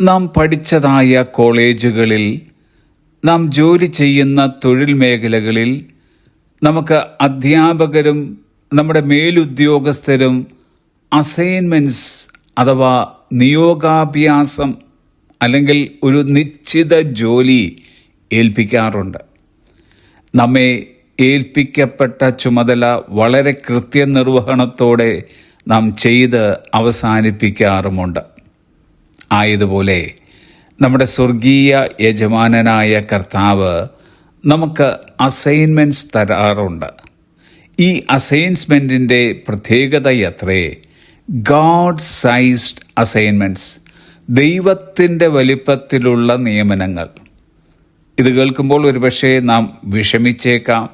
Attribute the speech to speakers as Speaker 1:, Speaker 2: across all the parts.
Speaker 1: നാം പഠിച്ചതായ കോളേജുകളിൽ നാം ജോലി ചെയ്യുന്ന തൊഴിൽ മേഖലകളിൽ നമുക്ക് അധ്യാപകരും നമ്മുടെ മേലുദ്യോഗസ്ഥരും അസൈൻമെന്റ്സ് അഥവാ നിയോഗാഭ്യാസം അല്ലെങ്കിൽ ഒരു നിശ്ചിത ജോലി ഏൽപ്പിക്കാറുണ്ട്. നമ്മെ ഏൽപ്പിക്കപ്പെട്ട ചുമതല വളരെ കൃത്യനിർവഹണത്തോടെ നാം ചെയ്ത് അവസാനിപ്പിക്കാറുമുണ്ട്. ആയതുപോലെ നമ്മുടെ സ്വർഗീയ യജമാനനായ കർത്താവ് നമുക്ക് അസൈൻമെന്റ്സ് തരാറുണ്ട്. ഈ അസൈൻമെന്റിന്റെ പ്രത്യേകത എത്രേ? ഗാഡ് സൈസ്ഡ് അസൈൻമെന്റ്സ് ദൈവത്തിന്റെ വലിപ്പത്തിലുള്ള നിയമനങ്ങൾ. ഇത് കേൾക്കുമ്പോൾ ഒരുപക്ഷെ നാം വിഷമിച്ചേക്കാം.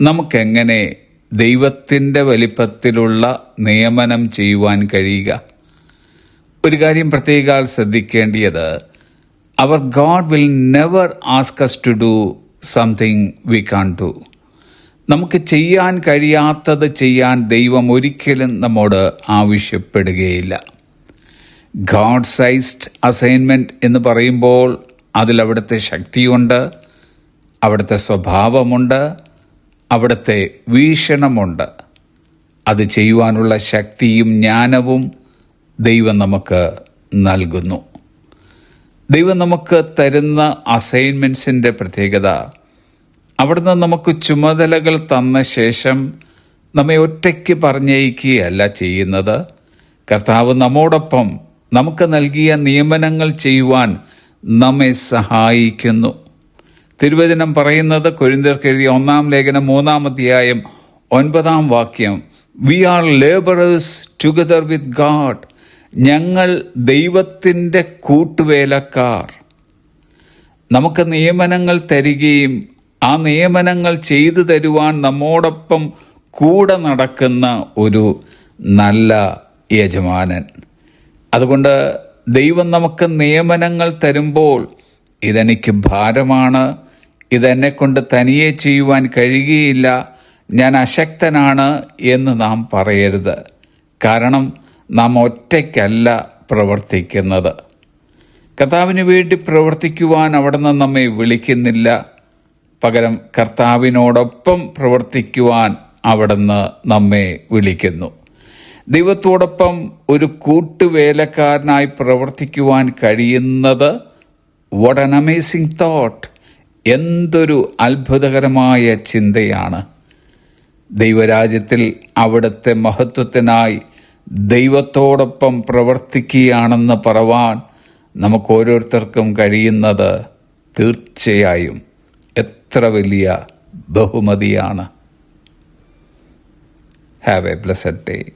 Speaker 1: നമുക്കെങ്ങനെ ദൈവത്തിന്റെ വലിപ്പത്തിലുള്ള നിയമനം ചെയ്യുവാൻ കഴിയുക? ഒരു കാര്യം പ്രത്യേകാൽ ശ്രദ്ധിക്കേണ്ടിയത് അവർ God will never ask us to do something we can't do നമുക്ക് ചെയ്യാൻ കഴിയാത്തത് ചെയ്യാൻ ദൈവം ഒരിക്കലും നമ്മോട് ആവശ്യപ്പെടുകയില്ല. ഗോഡ് സൈസ്ഡ് അസൈൻമെന്റ് എന്ന് പറയുമ്പോൾ അതിൽ അവിടുത്തെ ശക്തിയുണ്ട് അവിടുത്തെ സ്വഭാവമുണ്ട് അവിടുത്തെ വീക്ഷണമുണ്ട്. അത് ചെയ്യുവാനുള്ള ശക്തിയും ജ്ഞാനവും ദൈവം നമുക്ക് നൽകുന്നു. ദൈവം നമുക്ക് തരുന്ന അസൈൻമെന്റ്സിന്റെ പ്രത്യേകത അവിടുന്ന് നമുക്ക് ചുമതലകൾ തന്ന ശേഷം നമ്മെ ഒറ്റയ്ക്ക് പറഞ്ഞയക്കുകയല്ല ചെയ്യുന്നത്. കർത്താവ് നമ്മോടൊപ്പം നമുക്ക് നൽകിയ നിയമനങ്ങൾ ചെയ്യുവാൻ നമ്മെ സഹായിക്കുന്നു. തിരുവചനം പറയുന്നത് കൊരിന്തർക്ക് എഴുതിയ ഒന്നാം ലേഖനം മൂന്നാം അധ്യായം ഒൻപതാം വാക്യം we are labourers together with God ഞങ്ങൾ ദൈവത്തിന്റെ കൂട്ടുവേലക്കാർ. നമുക്ക് നിയമനങ്ങൾ തരികയും ആ നിയമനങ്ങൾ ചെയ്തു തരുവാൻ നമ്മോടൊപ്പം കൂടെ നടക്കുന്ന ഒരു നല്ല യജമാനൻ. അതുകൊണ്ട് ദൈവം നമുക്ക് നിയമനങ്ങൾ തരുമ്പോൾ ഇതെനിക്ക് ഭാരമാണ്. ഇതെന്നെ കൊണ്ട് തനിയെ ചെയ്യുവാൻ കഴിയുകയില്ല. ഞാൻ അശക്തനാണ് എന്ന് നാം പറയരുത്. കാരണം നാം ഒറ്റയ്ക്കല്ല പ്രവർത്തിക്കുന്നത്. കർത്താവിന് വേണ്ടി പ്രവർത്തിക്കുവാൻ അവിടുന്ന് നമ്മെ വിളിക്കുന്നില്ല. പകരം കർത്താവിനോടൊപ്പം പ്രവർത്തിക്കുവാൻ അവിടുന്ന് നമ്മെ വിളിക്കുന്നു. ദൈവത്തോടൊപ്പം ഒരു കൂട്ടുവേലക്കാരനായി പ്രവർത്തിക്കുവാൻ കഴിയുന്നത് വട്ട് അൻ അമേസിംഗ് തോട്ട് എന്തൊരു അത്ഭുതകരമായ ചിന്തയാണ്. ദൈവരാജ്യത്തിൽ അവിടുത്തെ മഹത്വത്തിനായി ദൈവത്തോടൊപ്പം പ്രവർത്തിക്കുകയാണെന്ന് പറവാൻ നമുക്ക് ഓരോരുത്തർക്കും കഴിയുന്നത് തീർച്ചയായും എത്ര വലിയ ബഹുമതിയാണ്. Have a blessed day